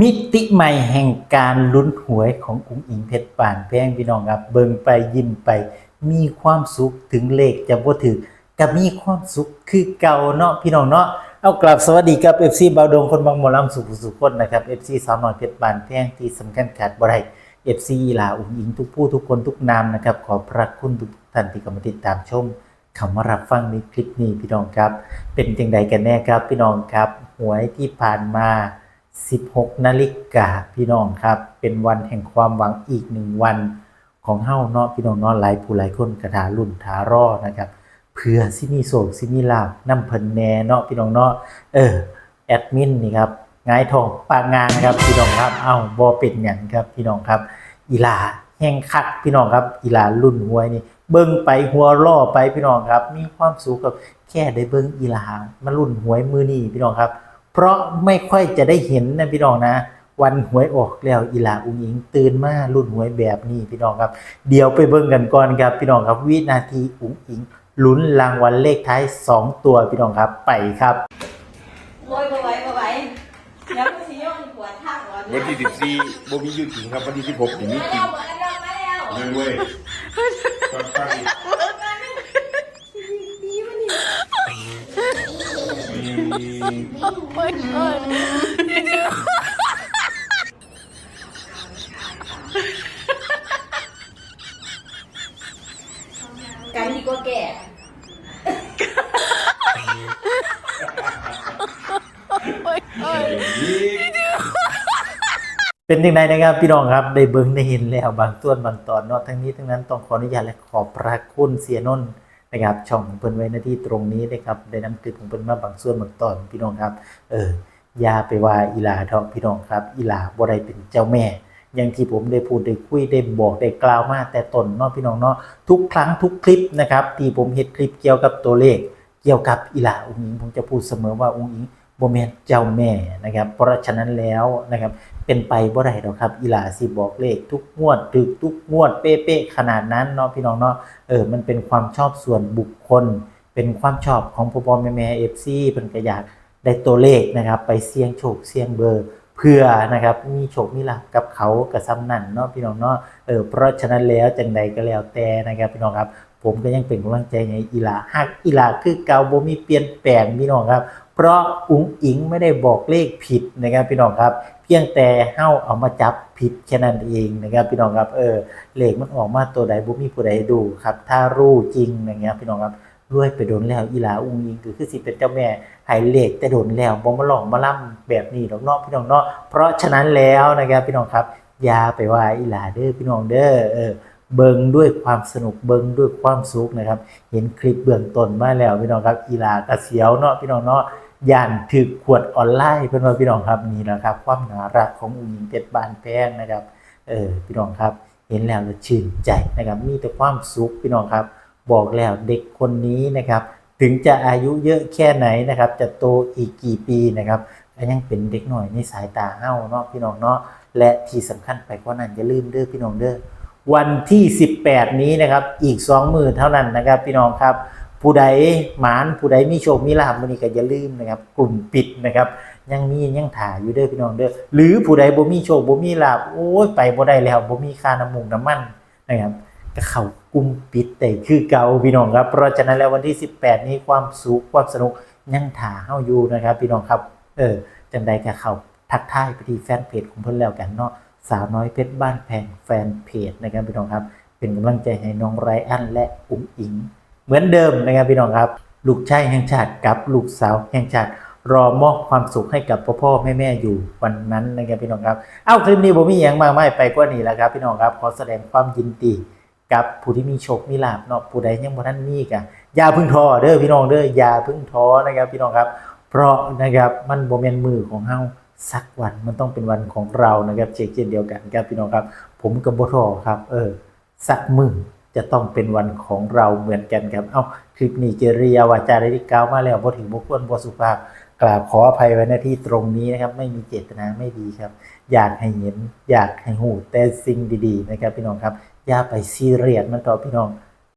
มิติใหม่แห่งการลุ้นหวยของอุ้งอิงเพชรป่านแพงพี่น้องครับ เบิ่งไปยิ้มไป มีความสุขถึงเลขจะบ่ถึงกับมีความสุขคือเก่าเนาะพี่น้องเนาะเอากลับสวัสดีกับ FC บาวดงคนบางหมอลำสุขสุขคนนะครับ FC สาวน้อยเพชรป่านแพงที่สำคัญขาดบ่ได้ FC ลาอุ้งอิงทุกผู้ทุกคนทุกนามนะครับขอพระคุณทุกท่านที่เข้ามาติดตามชมคำว่ารับฟังในคลิปนี้พี่น้องครับ เป็นจังใดกันแน่ครับพี่น้องครับหวยที่ผ่านมา 16นาฬิกาพี่น้องครับ เป็นวันแห่งความหวังอีกหนึ่งวันของเฮ้าเนาะพี่น้องเนาะหลายผู้หลายคนกระถารุ่นทารอนะครับเพื่อสิมีโศกสิมีลาบน้ำเพิ่นแน่เนาะพี่น้องเนาะเออแอดมินนี่ครับงายทองปางงานครับพี่น้องครับเอ้าบ่เป็นหยังครับพี่น้องครับ อีลาแห่งคักพี่น้องครับอีลารุ่นหวยนี่เบิ่งไปหัวล่อไปพี่น้องครับ มีความสุขกับแค่ได้เบิ่งอีลามารุ่นหวยมือนี้พี่น้องครับ เพราะไม่ค่อยจะได้เห็นนะพี่น้องนะ วันหวยออกแล้วอีหลาอุงอิงตื่นมารุ่นหวยแบบนี้พี่น้องครับ เดี๋ยวไปเบิ่งกันก่อนครับพี่น้องครับวินาทีอุงอิงลุ้นรางวัลเลขท้าย 2 ตัวพี่น้องครับไปครับโวยบ่ไหวบ่ไหวแล้วก็สิโยนหัวทางก่อนวันที่สิบสี่บ่มีอยู่จริงครับวันที่สิบหกนี่มีมาจริแล้งวมาแล้วมาแล้วเงินเว้ยฟังฟัง มีกันดีกว่าแก่เป็นยังไงนะครับพี่น้องครับได้เบิ่งได้เห็นแล้วบางส่วนบางตอนเนาะทั้งนี้ทั้งนั้นต้องขออนุญาตและขอบพระคุณเสียนนท์ นะครับช่องของเพิ่นไว้หน้าที่ตรงนี้นะครับได้นำคลิปของเพิ่นมาบางส่วนบางตอนพี่น้องครับ เอออย่าไปว่าอีหลาเถอะพี่น้องครับ อีหลาบ่ได้เป็นเจ้าแม่ อย่างที่ผมได้พูดได้คุยได้บอกได้กล่าวมาแต่ตนเนาะพี่น้องเนาะทุกครั้งทุกคลิปนะครับที่ผมเฮ็ดคลิปเกี่ยวกับตัวเลข เกี่ยวกับอีหลาอุ้งอิงผมจะพูดเสมอว่าอุ้งอิงบ่แม่นเจ้าแม่นะครับ เพราะฉะนั้นแล้วนะครับ เป็นไปบ่ได้หรอกครับอีหลาสิบอกเลขทุกงวดถึกทุกงวดเป๊ะๆขนาดนั้นเนาะพี่น้องเนาะเออมันเป็นความชอบส่วนบุคคล เป็นความชอบของพ่อพ่อแม่แม่เอฟซีเพิ่นก็อยากได้ตัวเลขนะครับ ไปเสี่ยงโชคเสี่ยงเบอร์เพื่อนะครับมีโชคมีลาภกับเขากับซ้ำนั่นเนาะพี่น้องเนาะเออเพราะฉะนั้นแล้วจังใดก็แล้วแต่นะครับพี่น้องครับ ผมก็ยังเป็นกำลังใจให้อีหลาฮักอีหลาคือเก่าบ่มีเปลี่ยนแปลงพี่น้องครับ เพราะอุ๋งอิงไม่ได้บอกเลขผิดนะครับพี่น้องครับ เพียงแต่เฮาเอามาจับผิดแค่นั้นเองนะครับพี่น้องครับเออเลขมันออกมาตัวใดบ่มีผู้ใดดูครับ ถ้ารู้จริงอย่างเงี้ยพี่น้องครับรวยไปโดนแล้วอีหลาอุ๋งอิงก็คือสิเป็นเจ้าแม่ให้เลขแต่โดนแล้วบ่มาหลอกมาล่ำแบบนี้ดอกเนาะพี่น้องเนาะเพราะฉะนั้นแล้วนะครับพี่น้องครับอย่าไปว่าอีหลาเด้อพี่น้องเด้อเออ เบิงด้วยความสนุกเบิงด้วยความสุขนะครับ เห็นคลิปเบื้องต้นมาแล้วพี่น้องครับอีลากระเสียวเนาะพี่น้องเนาะย่านถือขวดออนไลน์เพื่อนว่าพี่น้องครับนี่แหละครับ ความน่ารักของอุ้งอิงเพชรบานแพงนะครับเออพี่น้องครับ เห็นแล้วแล้วชื่นใจนะครับ มีแต่ความสุขพี่น้องครับ บอกแล้วเด็กคนนี้นะครับ ถึงจะอายุเยอะแค่ไหนนะครับ จะโตอีกกี่ปีนะครับก็ยังเป็นเด็กหน่อยในสายตาเฮ้าเนาะพี่น้องเนาะและที่สำคัญไปกว่านั้นอย่าลืมเด้อพี่น้องเด้อ วันที่ 18 นี้นะครับ อีก 2 มือเท่านั้นนะครับ พี่น้องครับ ผู้ใดหมานผู้ใดมีโชคมีลาภมื้อนี้ก็อย่าลืมนะครับ กลุ่มปิดนะครับ ยังมียังถ่ายอยู่เด้อพี่น้องเด้อหรือผู้ใดบ่มีโชคบ่มีลาภโอ้ยไปบ่ได้แล้วบ่มีค่าน้ำมูกน้ำมันนะครับก็เข้ากลุ่มปิดแต่คือเก่าพี่น้องครับ เพราะฉะนั้นแล้ววันที่ 18 นี้ความสุขความสนุกยังถ่าเฮาอยู่นะครับ พี่น้องครับ เออจังใดก็เข้าทักทายไปที่แฟนเพจของเพิ่นแล้วกันเนาะ สาวน้อยเพชรบ้านแพงแฟนเพจนะครับพี่น้องครับ เป็นกำลังใจให้น้องไรอันและอุ๋งอิง เหมือนเดิมนะครับพี่น้องครับ ลูกชายแห่งชาติกับลูกสาวแห่งชาติ รอมอบความสุขให้กับพ่อพ่อแม่แม่อยู่วันนั้นนะครับพี่น้องครับ เอ้าคลิปนี้ผมมีอย่างมากไม่ไปกว่านี้แล้วครับพี่น้องครับขอแสดงความยินดีกับผู้ที่มีโชค มีลาภเนาะผู้ใดยังบ่ทันมีกันอย่าพึ่งท้อเด้อพี่น้องเด้ออย่าพึ่งท้อนะครับพี่น้องครับ เพราะนะครับมันโมเมนมือของเฮา สักวันมันต้องเป็นวันของเรานะครับเช่นเช่นเดียวกันครับพี่น้องครับ ผมกับบทอครับ เออ สักมือจะต้องเป็นวันของเราเหมือนกันครับ เอ้าคลิปนี้เจริยาวาจาได้ที่กล่าวมาแล้วบ่ถึงบ่ควรบ่สุภาพกราบขออภัยไว้หน้าที่ตรงนี้นะครับ ไม่มีเจตนาไม่ดีครับ อยากให้เห็น อยากให้หูแต่สิ่งดีๆ นะครับ พี่น้องครับ อย่าไปซีเรียสมันต่อพี่น้อง